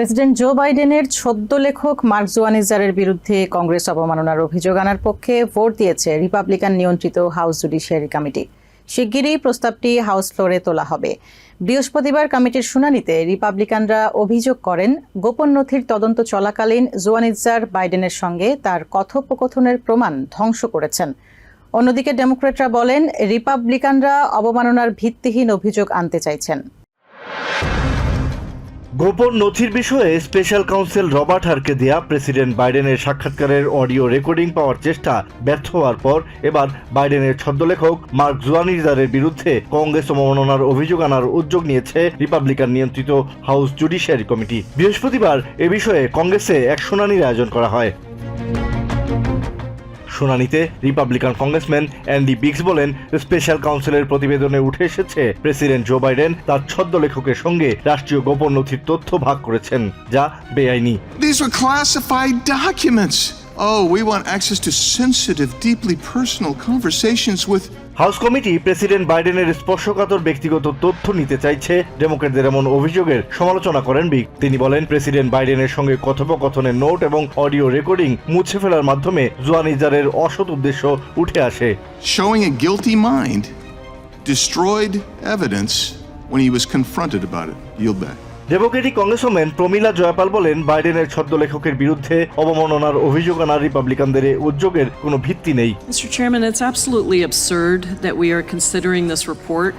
President Joe বাইডেনের ছদ্ম লেখক mark জোয়ানিজারের বিরুদ্ধে কংগ্রেস অবমাননার অভিযোগ আনার পক্ষে ভোট দিয়েছে রিপাবলিকান নিয়ন্ত্রিত হাউস জুডিশিয়ারি কমিটি। শিগগিরই প্রস্তাবটি হাউস ফ্লোরে তোলা হবে। বৃহস্পতিবার কমিটির শুনানিতে রিপাবলিকানরা অভিযোগ করেন, গোপন নথির তদন্ত চলাকালীন জোয়ানিজার বাইডেনের সঙ্গে তার কথোপকথনের প্রমাণ ধ্বংস করেছেন। অন্যদিকে ডেমোক্রেটরা বলেন, রিপাবলিকানরা অবমাননার ভিত্তিহীন অভিযোগ আনতে চাইছেন। গোপন নথির বিষয়ে স্পেশাল কাউন্সিল রবার্ট হারকে দেয়া প্রেসিডেন্ট বাইডেনের সাক্ষাৎকারের অডিও রেকর্ডিং পাওয়ার চেষ্টা ব্যর্থ হওয়ার পর এবার বাইডেনের ছদ্মলেখক মার্ক জুয়ানিজারের বিরুদ্ধে কংগ্রেস অবমাননার অভিযোগ আনার উদ্যোগ নিয়েছে রিপাবলিকান নিয়ন্ত্রিত হাউস জুডিশিয়ারি কমিটি। বৃহস্পতিবার এ বিষয়ে কংগ্রেসে এক শুনানির আয়োজন করা হয়। শুনানিতে রিপাবলিকান কংগ্রেসম্যান অ্যান্ডি বিগস বলেন স্পেশাল কাউন্সিলের প্রতিবেদনে উঠে এসেছে প্রেসিডেন্ট জো বাইডেন তার ছদ্ম লেখকের সঙ্গে রাষ্ট্রীয় গোপন নথির তথ্য ভাগ করেছেন, যা বেআইনি These were classified documents. Oh, we want access to sensitive, deeply personal conversations with. House committee president বাইডেনের স্পর্শকাতর ব্যক্তিগত তথ্য নিতে চাইছে ডেমোক্রেটদের এমন অভিযোগের সমালোচনা করেন বিক তিনি বলেন প্রেসিডেন্ট বাইডেনের সঙ্গে কথোপকথনের নোট এবং অডিও রেকর্ডিং মুছে ফেলার মাধ্যমে জুয়ানিজারের অসৎ উদ্দেশ্য উঠে আসে Showing a guilty mind destroyed evidence when he was confronted about it. Yield back. Democratic congressman Pramila Jayapal বলেন, বাইডেনের ছদ্মলেখকের বিরুদ্ধে অবমাননার অভিযোগ আনার রিপাবলিকানদের উদ্যোগের কোনো ভিত্তি নেই। It's absolutely absurd that we are considering report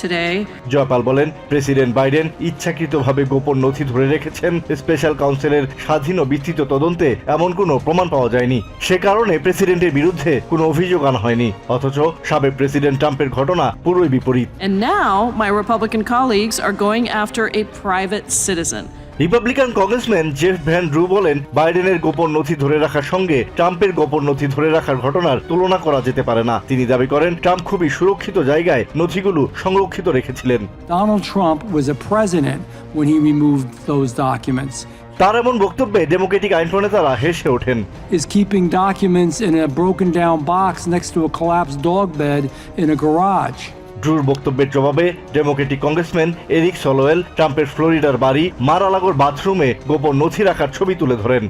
today. Jaipal বলেন প্রেসিডেন্ট বাইডেন ইচ্ছাকৃতভাবে গোপন নথি ধরে রেখেছেন স্পেশাল কাউন্সিলের স্বাধীন ও বিস্তৃত তদন্তে এমন কোনো প্রমাণ পাওয়া যায়নি সে কারণে প্রেসিডেন্টের বিরুদ্ধে কোনো অভিযোগ আনা হয়নি অথচ সাবেক প্রেসিডেন্ট ট্রাম্পের ঘটনা পুরোই বিপরীত And now my Republican colleagues are going after a private citizen. Republican congressman Jeff Van Drew বলেন বাইডেনের গোপন নথি ধরে রাখার সঙ্গে ট্রাম্পের গোপন নথি ধরে রাখার ঘটনার তুলনা করা যেতে পারে না তিনি দাবি করেন ট্রাম্প খুবই সুরক্ষিত জায়গায় নথিগুলো সংরক্ষিত রেখেছিলেন Donald Trump was a president when he removed those documents. তার এমন বক্তব্যে ডেমোক্রেটিক আইন প্রণেতারা হেসে ওঠেন Is keeping documents in a broken down box next to a collapsed dog bed in a garage. ড্রুর বক্তব্যের জবাবে ডেমোক্রেটিক কংগ্রেসম্যান এরিক সলোয়েল ট্রাম্পের ফ্লোরিডার বাড়ি মারালাগোর বাথরুমে গোপন নথি রাখার ছবি তুলে ধরেন।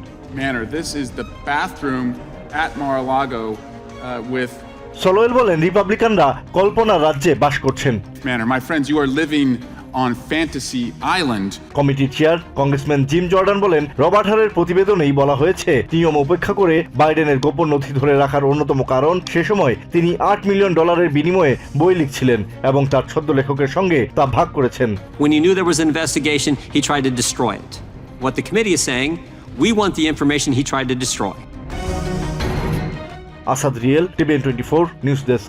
Uh, সলোয়েল বলেন রিপাবলিকানরা কল্পনার রাজ্যে বাস করছেন। On Fantasy Island. কমিটির চেয়ার কংগ্রেসম্যান জিম জর্ডান বলেন রবার্ট হারের প্রতিবেদনেই বলা হয়েছে নিয়ম উপেক্ষা করে বাইডেনের গোপন নথি ধরে রাখার অন্যতম কারণ সে সময় তিনি আট মিলিয়ন ডলারের বিনিময়ে বই লিখছিলেন এবং তার ছদ্ম লেখকের সঙ্গে তা ভাগ করেছেন When he knew there was an investigation, he tried to destroy it. What the committee is saying, we want the information he tried to destroy. Asad real TVN twenty four news desk